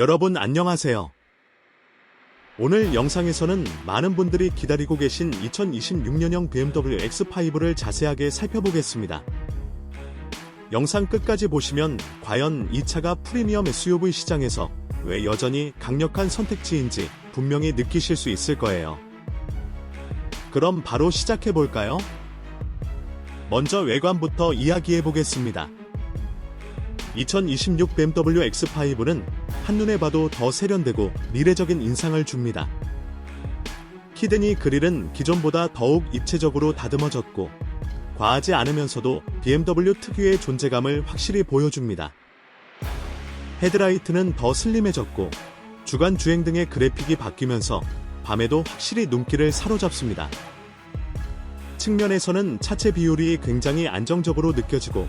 여러분 안녕하세요. 오늘 영상에서는 많은 분들이 기다리고 계신 2026년형 BMW X5를 자세하게 살펴보겠습니다. 영상 끝까지 보시면 과연 이 차가 프리미엄 SUV 시장에서 왜 여전히 강력한 선택지인지 분명히 느끼실 수 있을 거예요. 그럼 바로 시작해 볼까요? 먼저 외관부터 이야기해 보겠습니다. 2026 BMW X5는 한눈에 봐도 더 세련되고 미래적인 인상을 줍니다. 키드니 그릴은 기존보다 더욱 입체적으로 다듬어졌고 과하지 않으면서도 BMW 특유의 존재감을 확실히 보여줍니다. 헤드라이트는 더 슬림해졌고 주간 주행 등의 그래픽이 바뀌면서 밤에도 확실히 눈길을 사로잡습니다. 측면에서는 차체 비율이 굉장히 안정적으로 느껴지고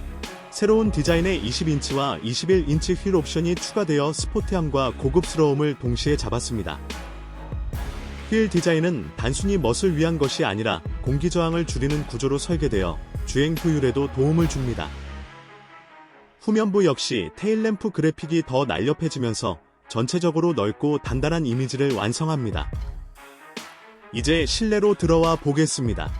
새로운 디자인의 20인치와 21인치 휠 옵션이 추가되어 스포티함과 고급스러움을 동시에 잡았습니다. 휠 디자인은 단순히 멋을 위한 것이 아니라 공기 저항을 줄이는 구조로 설계되어 주행 효율에도 도움을 줍니다. 후면부 역시 테일램프 그래픽이 더 날렵해지면서 전체적으로 넓고 단단한 이미지를 완성합니다. 이제 실내로 들어와 보겠습니다.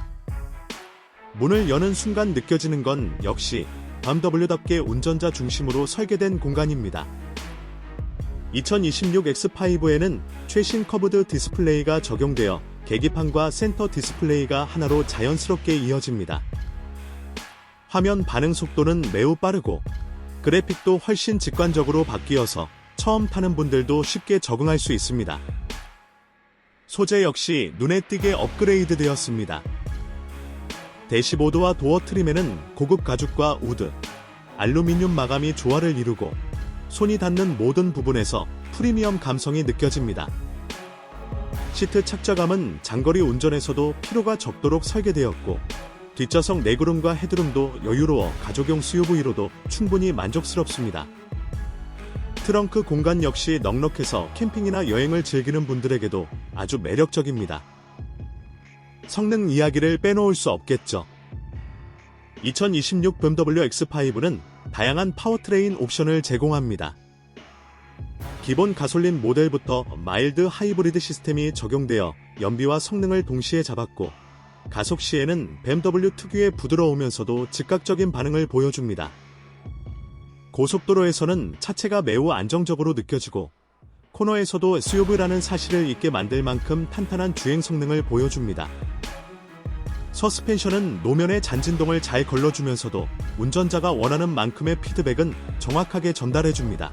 문을 여는 순간 느껴지는 건 역시 BMW답게 운전자 중심으로 설계된 공간입니다. 2026 X5에는 최신 커브드 디스플레이가 적용되어 계기판과 센터 디스플레이가 하나로 자연스럽게 이어집니다. 화면 반응 속도는 매우 빠르고 그래픽도 훨씬 직관적으로 바뀌어서 처음 타는 분들도 쉽게 적응할 수 있습니다. 소재 역시 눈에 띄게 업그레이드 되었습니다. 대시보드와 도어 트림에는 고급 가죽과 우드, 알루미늄 마감이 조화를 이루고 손이 닿는 모든 부분에서 프리미엄 감성이 느껴집니다. 시트 착좌감은 장거리 운전에서도 피로가 적도록 설계되었고 뒷좌석 내구름과 헤드룸도 여유로워 가족용 SUV로도 충분히 만족스럽습니다. 트렁크 공간 역시 넉넉해서 캠핑이나 여행을 즐기는 분들에게도 아주 매력적입니다. 성능 이야기를 빼놓을 수 없겠죠. 2026 BMW X5는 다양한 파워트레인 옵션을 제공합니다. 기본 가솔린 모델부터 마일드 하이브리드 시스템이 적용되어 연비와 성능을 동시에 잡았고 가속 시에는 BMW 특유의 부드러우면서도 즉각적인 반응을 보여줍니다. 고속도로에서는 차체가 매우 안정적으로 느껴지고 코너에서도 SUV라는 사실을 잊게 만들 만큼 탄탄한 주행 성능을 보여줍니다. 서스펜션은 노면의 잔진동을 잘 걸러주면서도 운전자가 원하는 만큼의 피드백은 정확하게 전달해줍니다.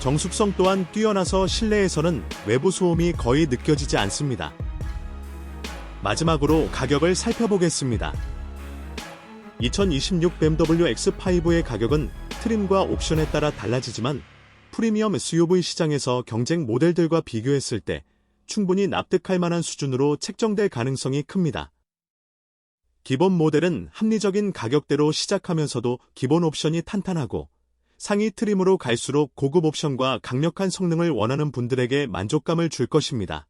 정숙성 또한 뛰어나서 실내에서는 외부 소음이 거의 느껴지지 않습니다. 마지막으로 가격을 살펴보겠습니다. 2026 BMW X5의 가격은 트림과 옵션에 따라 달라지지만 프리미엄 SUV 시장에서 경쟁 모델들과 비교했을 때 충분히 납득할 만한 수준으로 책정될 가능성이 큽니다. 기본 모델은 합리적인 가격대로 시작하면서도 기본 옵션이 탄탄하고 상위 트림으로 갈수록 고급 옵션과 강력한 성능을 원하는 분들에게 만족감을 줄 것입니다.